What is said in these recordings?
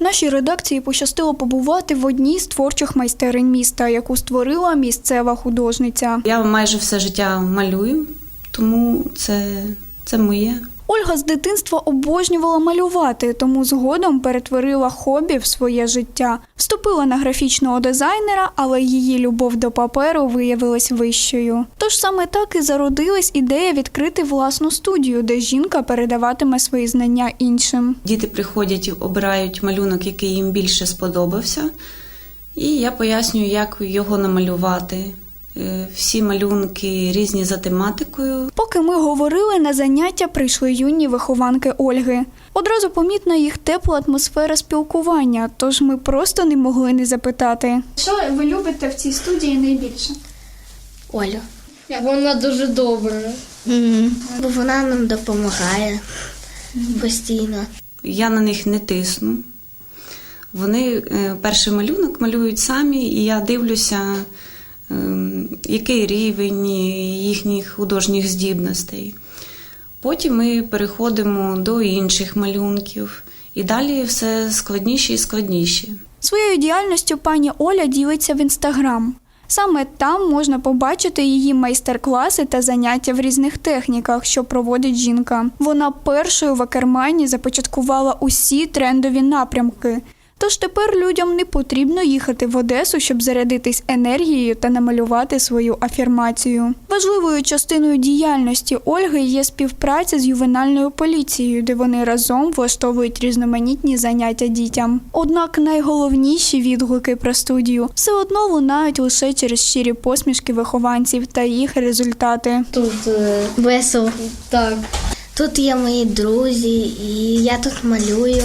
Нашій редакції пощастило побувати в одній з творчих майстерень міста, яку створила місцева художниця. Я майже все життя малюю, тому це, це моє. Ольга з дитинства обожнювала малювати, тому згодом перетворила хобі в своє життя. Вступила на графічного дизайнера, але її любов до паперу виявилась вищою. Тож саме так і зародилась ідея відкрити власну студію, де жінка передаватиме свої знання іншим. Діти приходять, обирають малюнок, який їм більше сподобався, і я пояснюю, як його намалювати. Е, Всі малюнки різні за тематикою. Поки ми говорили, на заняття прийшли юні вихованки Ольги. Одразу помітна їх тепла атмосфера спілкування, тож ми просто не могли не запитати. Що ви любите в цій студії найбільше? Олю. Вона дуже добра. Бо вона нам допомагає постійно. Я на них не тисну. Вони е, перший малюнок малюють самі, і я дивлюся, ем, який рівень їхніх художніх здібностей. Потім ми переходимо до інших малюнків, і далі все складніше і складніше. Своєю діяльністю пані Оля ділиться в інстаграм. Саме там можна побачити її майстер-класи та заняття в різних техніках, що проводить жінка. Вона першою в Акермані започаткувала усі трендові напрямки. Тож тепер людям не потрібно їхати в Одесу, щоб зарядитись енергією та намалювати свою афірмацію. Важливою частиною діяльності Ольги є співпраця з ювенальною поліцією, де вони разом влаштовують різноманітні заняття дітям. Однак найголовніші відгуки про студію все одно лунають лише через щирі посмішки вихованців та їх результати. Тут е, Весело. так. Тут є мої друзі, і я тут малюю,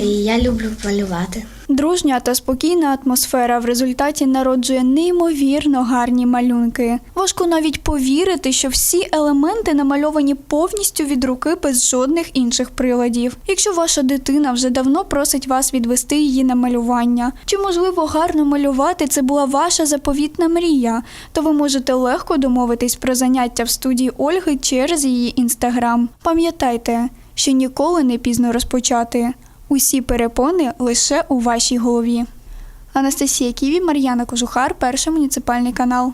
і я люблю малювати. Дружня та спокійна атмосфера в результаті народжує неймовірно гарні малюнки. Важко навіть повірити, що всі елементи намальовані повністю від руки без жодних інших приладів. Якщо ваша дитина вже давно просить вас відвести її на малювання, чи можливо гарно малювати це була ваша заповітна мрія, то ви можете легко домовитись про заняття в студії Ольги через її інстаграм. Пам'ятайте, що ніколи не пізно розпочати. Усі перепони лише у вашій голові. Анастасія Ківі, Мар'яна Кожухар, перший муніципальний канал.